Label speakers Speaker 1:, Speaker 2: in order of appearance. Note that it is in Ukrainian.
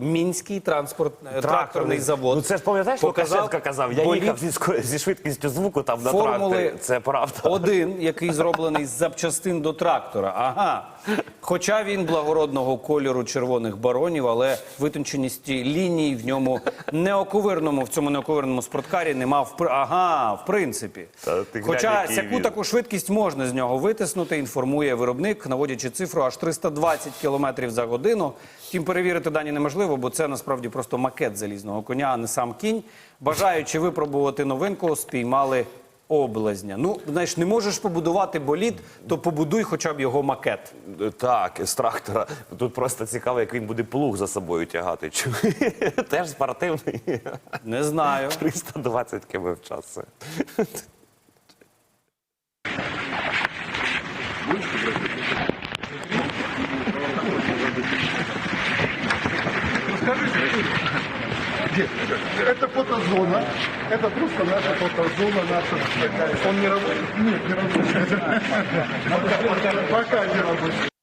Speaker 1: Мінський транспорт е, тракторний завод.
Speaker 2: Ну це ж пам'ятаєш,
Speaker 1: показав
Speaker 2: Лукашенко казав, я
Speaker 1: болід
Speaker 2: їхав зі, зі швидкістю звуку там на тракторі. Це правда.
Speaker 1: Один, який зроблений з запчастин до трактора. Ага. Хоча він благородного кольору червоних баронів, але витонченість ліній в ньому неоковирному, в цьому неоковирному спорткарі нема в при- ага, в принципі.
Speaker 2: Та ти
Speaker 1: Хоча сяку таку швидкість можна з нього витиснути, інформує виробник, наводячи цифру аж 320 км за годину. Втім, перевірити дані неможливо, бо це насправді просто макет залізного коня, а не сам кінь. Бажаючи випробувати новинку, спіймали облазня. Ну, знаєш, не можеш побудувати болід, то побудуй хоча б його макет.
Speaker 2: Так, з трактора. Тут просто цікаво, як він буде плуг за собою тягати. Чу- Теж спортивний.
Speaker 1: Не знаю.
Speaker 2: 320 км в час. Це.
Speaker 3: Это фотозона. Это просто наша фотозона, наша такая. Он не работает? Нет, не работает. Пока не работает.